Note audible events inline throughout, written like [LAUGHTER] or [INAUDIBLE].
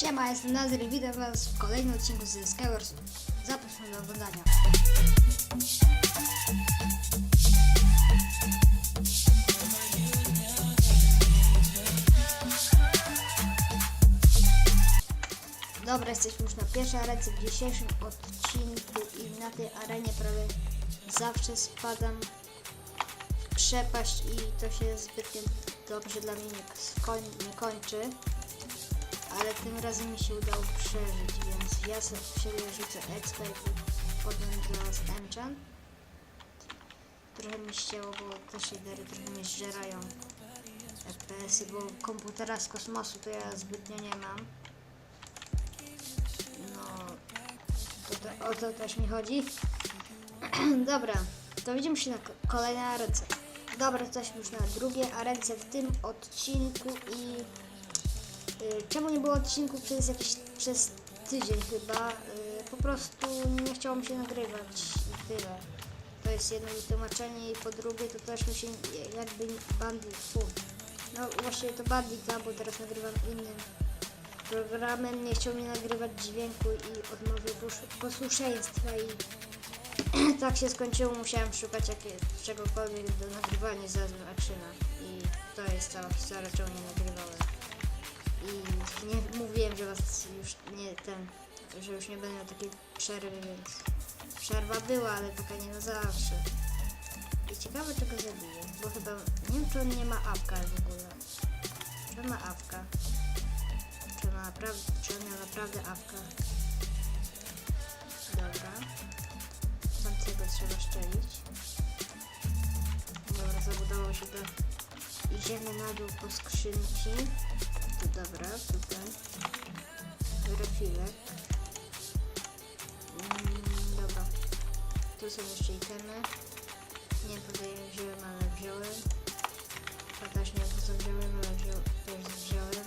Siema, jestem Nazer i witam was w kolejnym odcinku ze Skywars. Zapraszam do oglądania. Dobra, jesteśmy już na pierwszej arence w dzisiejszym odcinku i na tej arenie prawie zawsze spadam w przepaść i to się zbytnio dobrze dla mnie nie, skoń- nie kończy ale tym razem mi się udało przeżyć, więc ja sobie siebie rzucę expert i potem zaraz enchant. Trochę mi ścięło, bo te shadery trochę mnie zżerają FPS-y, bo komputera z kosmosu to ja zbytnio nie mam. No, to, te- o to też mi chodzi. [CLEARS THROAT] Dobra, to widzimy się na ko- kolejnej arence. Dobra, jesteśmy już na drugiej arence w tym odcinku i Czemu nie było odcinku przez jakiś przez tydzień chyba? Y, Po prostu nie chciało mi się nagrywać i tyle. To jest jedno wytłumaczenie i po drugie to też mi się jakby bandit, fu. No właśnie to bandit, da, bo teraz nagrywam innym programem, nie chciał mi nagrywać dźwięku i odmowy pos- posłuszeństwa i [CLEARS THROAT] tak się skończyło, musiałem szukać jakie, czegokolwiek do nagrywania z i to jest cała historia, czemu nie nagrywałem i nie mówiłem, że was już nie ten, że już nie będę miał takiej przerwy, więc przerwa była, ale taka nie na zawsze. I ciekawe czego zabiję, bo chyba nie wiem czy on nie ma apka w ogóle. Czy ma apka? Czy ma naprawdę, czy on miał naprawdę apka? Dobra. Tamtego trzeba szczelić. Dobra, zabudowało się to. Idziemy na dół po skrzynki. Dobra, tutaj. Refilek. Mm, dobra. Tu są jeszcze itemy. Nie podaję wziąłem, ale wziąłem. Też nie po co wziąłem, ale wziął, też wziąłem.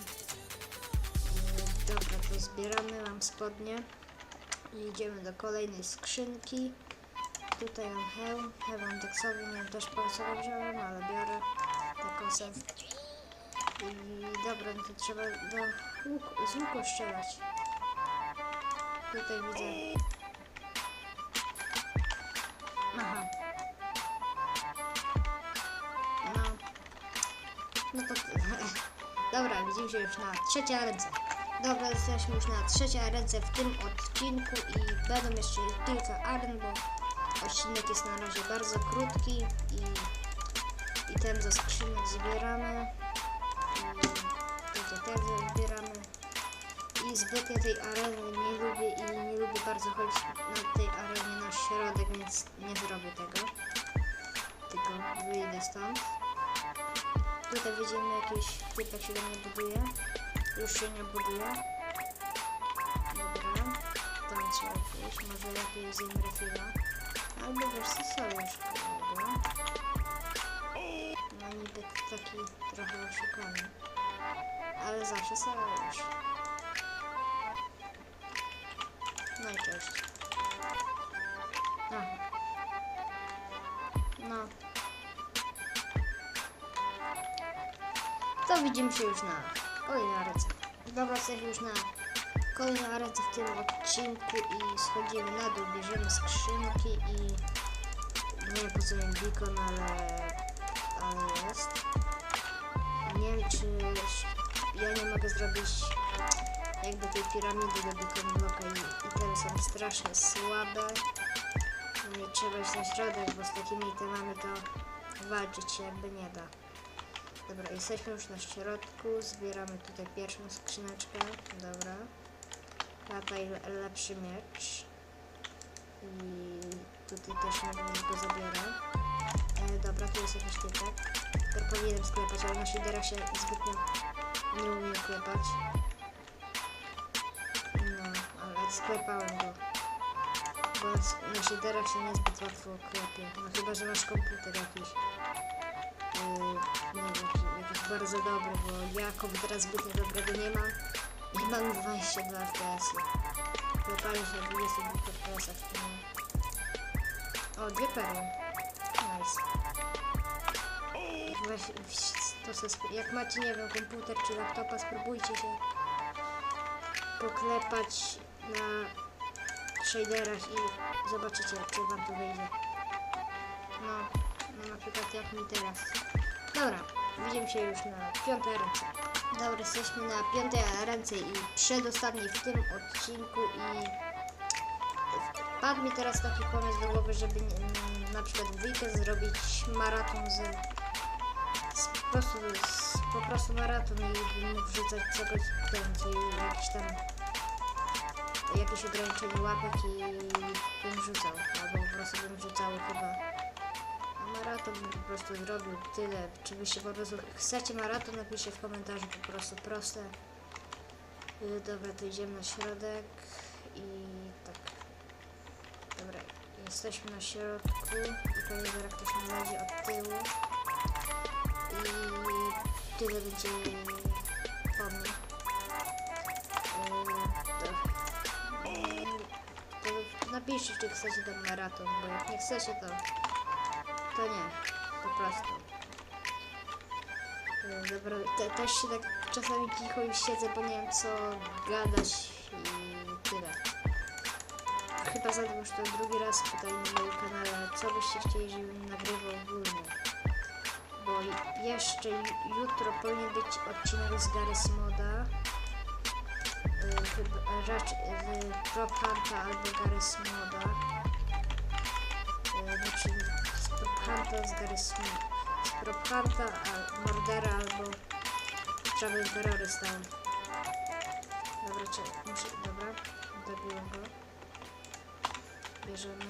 Yy, Dobra, to zbieramy, mam spodnie. Idziemy do kolejnej skrzynki. Tutaj mam hełm, hełm deksowy, nie wiem też po go wziąłem, ale biorę taką sobie. I dobra, no to trzeba do łuk, z łuku strzelać. Tutaj widzę. Aha. No. No to [LAUGHS] Dobra, widzimy się już na trzeciej ręce. Dobra, jesteśmy już na trzeciej ręce w tym odcinku i będą jeszcze kilka aren, bo odcinek jest na razie bardzo krótki i, i ten ze skrzynek zbieramy też zbieramy i zbytnio tej areny nie lubię i nie lubię bardzo chodzić na tej arenie na środek, więc nie zrobię tego. Tylko wyjdę stąd. Tutaj widzimy jakiś typek się do mnie buduje. Już się nie buduje. Dobra. Tam trzeba pójść, może lepiej zjem refila. Albo wiesz co sojusz kolego no niby taki trochę oszukany ale zawsze sojusz. No i cześć. No. No. To widzimy się już na kolejnej arence. Dobra, jesteśmy już na kolejnej arence w tym odcinku i schodzimy na dół, bierzemy skrzynki i nie wiem po co miałem beacon, ale, ale jest. Nie wiem czy ja nie mogę zrobić jakby tej piramidy do blocka i, i te są strasznie słabe. No i trzeba iść na środek, bo z takimi itemami to walczyć się jakby nie da. Dobra, jesteśmy już na środku, zbieramy tutaj pierwszą skrzyneczkę, dobra. Tutaj le lepszy miecz. I tutaj też na go zabiorę. E, dobra, tu jest jakiś typek. który powinienem sklepać, ale na się zbytnio nie umiem klepać. No, ale sklepałem go. Bo na- shaderach się niezbyt łatwo klepie. No chyba, że masz komputer jakiś. Yy, nie wiem, jakiś, bardzo dobry, bo ja komputera zbytnio dobrego nie mam. I mam 22 FPS-y. Klepanie się na 22 FPS-ach w tym. O, dwie perły. Nice. Weź, to jak macie, nie wiem, komputer czy laptopa, spróbujcie się poklepać na shaderach i zobaczycie, czy wam to wyjdzie. No, no na przykład jak mi teraz. Dobra, widzimy się już na piątej ręce. Dobra, jesteśmy na piątej ręce i przedostatniej w tym odcinku i wpadł mi teraz taki pomysł do głowy, żeby mm, na przykład w zrobić maraton z, po, prostu, po prostu maraton i mógł wrzucać godzinę, czyli jakiś tam jakieś ograniczenie łapek i bym wrzucał, albo po prostu bym wrzucał chyba maraton bym po prostu zrobił tyle. Czy wy się po prostu chcecie maraton, napiszcie w komentarzu po prostu proste. Dobra, to idziemy na środek i tak. Dobra, jesteśmy na środku i pewnie zaraz ktoś będzie od tyłu. I tyle będzie po mnie. Napiszcie, czy chcecie ten maraton, bo jak nie chcecie, to to nie, po prostu. E, Dobra, te, też się tak czasami cicho już siedzę, bo nie wiem co gadać i tyle. Chyba zadam już to drugi raz tutaj na moim kanale, co byście chcieli, żebym nagrywał ogólnie. Bo jeszcze ju- jutro powinien być odcinek z Garys Moda. E, Chyba raczej z Prop Hunta albo Garys Moda. E, Znaczy z Prop Hunta z Garys Z Prop Hunta, a Mordera albo Travel Terrorysta. Dobra, czy muszę, dobra, dobiłem go. Bierzemy.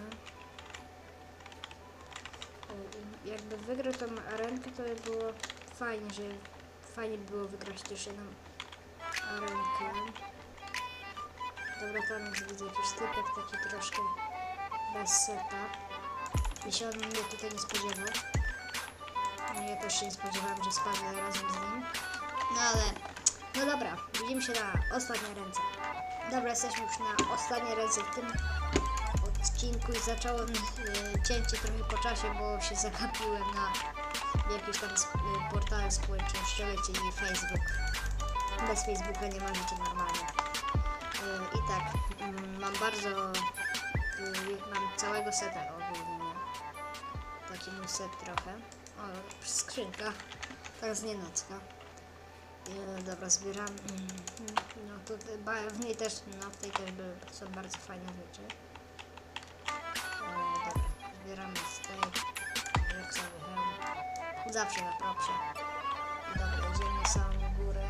Jakby wygrał tą arenkę, to by było fajnie, że fajnie by było wygrać też jedną arenkę. Dobra, tam już widzę jakiś typek taki troszkę bez seta. I się on mnie tutaj nie spodziewał. No ja też się nie spodziewałam, że spadnę razem z nim. No ale, no dobra, widzimy się na ostatniej ręce. Dobra, jesteśmy już na ostatniej ręce w tym odcinku i zacząłem y, cięcie trochę po czasie, bo się zagapiłem na jakieś tam y, portale społecznościowe, czyli Facebook. Bez Facebooka nie ma życia normalnie. Y, I tak, mm, mam bardzo, y, mam całego seta ogólnie. nie? Taki mój set trochę. O, skrzynka. Taka z nienacka. E, dobra, zbieram. Mm, No ba- w niej też, no w tej też były, są bardzo fajne rzeczy. Z tej. Jak sobie. Zawsze na propsie. Dobra, idziemy na samą górę.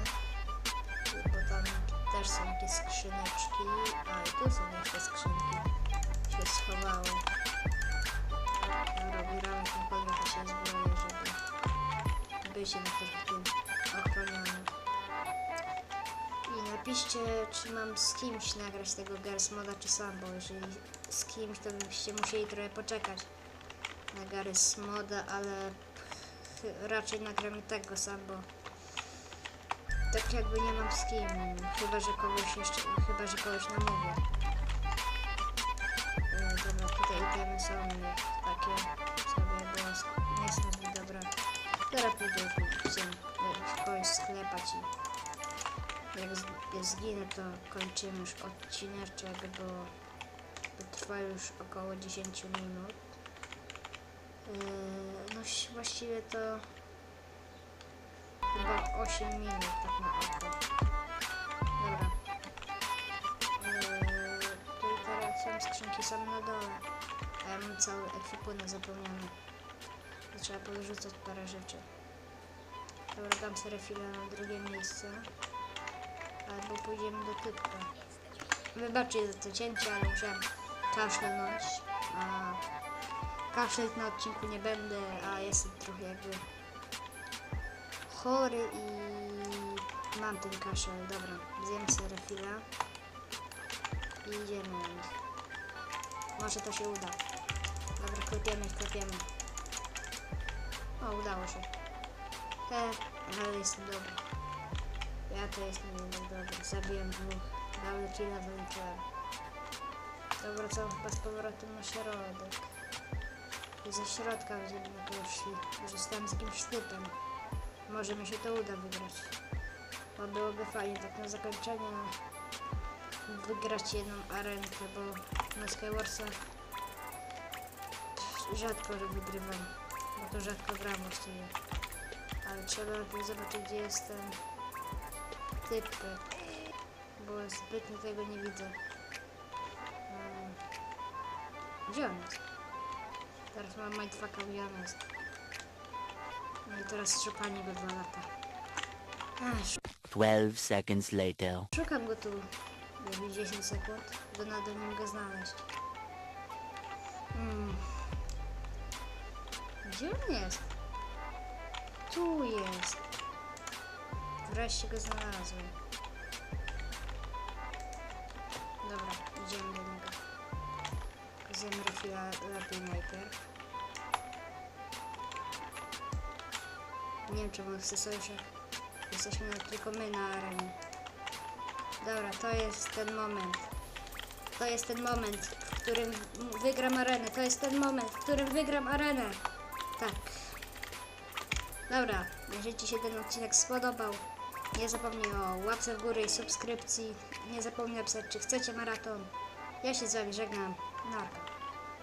Bo tam też są jakieś skrzyneczki. A i tu są jeszcze skrzynki. Się schowało. Dobra, bieramy jakąkolwiek to się zbroję, żeby jednak trochę tym ochroniony. I napiszcie, czy mam z kimś nagrać tego Garys Moda, czy sam, bo jeżeli z kimś, to byście musieli trochę poczekać na Garys Moda, ale raczej nagram tego sam, bo tak jakby nie mam z kim, chyba, że kogoś jeszcze, chyba, że kogoś namówię. E, Dobra, tutaj itemy są takie sobie, bo nie są zbyt dobre. Teraz pójdę w kogoś sklepać i jak zginę, to kończymy już odcineczek, bo trwa już około 10 minut. Yy, no właściwie to chyba 8 minut tak na oko. Dobra. Yy, tu i teraz są skrzynki same na dole. A ja mam cały ekwipunek zapełniony. To Trzeba powyrzucać parę rzeczy. Dobra, dam sobie refilę na drugie miejsce. Albo pójdziemy do typka. Wybaczcie za to cięcie, ale musiałem kaszlnąć. A kaszleć na odcinku nie będę, a jestem trochę jakby chory i mam ten kaszel. Dobra, zjem sobie refila i idziemy na. Może to się uda. Dobra, klepiemy, klepiemy. O, udało się. He, ale jestem dobry. Ja to jestem jednak dobry. Zabiłem dwóch. Dałem killa, wyliczyłem. I ze środka będziemy na to szli. Zostałem z jakimś typem. Może mi się to uda wygrać. Bo byłoby fajnie tak na zakończenie wygrać jedną arenkę, bo na Skywarsach rzadko że wygrywam, bo to rzadko gram właściwie. Ale trzeba najpierw zobaczyć gdzie jest ten typek, bo zbytnio tego nie widzę. Gdzie on jest? Teraz mam mindfucka, gdzie on jest. No i teraz trzepanie go dwa lata. Ach, 12 seconds later. Szukam go tu. Jakieś 10 sekund. Do nadal nie mogę znaleźć. Hmm. Gdzie on jest? Tu jest. Wreszcie go znalazłem. Dobra, idziemy do niego. Refila lepiej najpierw. Nie wiem, czemu chce sojusze. Jesteśmy tylko my na arenie. Dobra, to jest ten moment. To jest ten moment, w którym wygram arenę. To jest ten moment, w którym wygram arenę. Tak. Dobra, jeżeli Ci się ten odcinek spodobał, nie zapomnij o łapce w górę i subskrypcji. Nie zapomnij napisać, czy chcecie maraton. Ja się z Wami żegnam. Narka.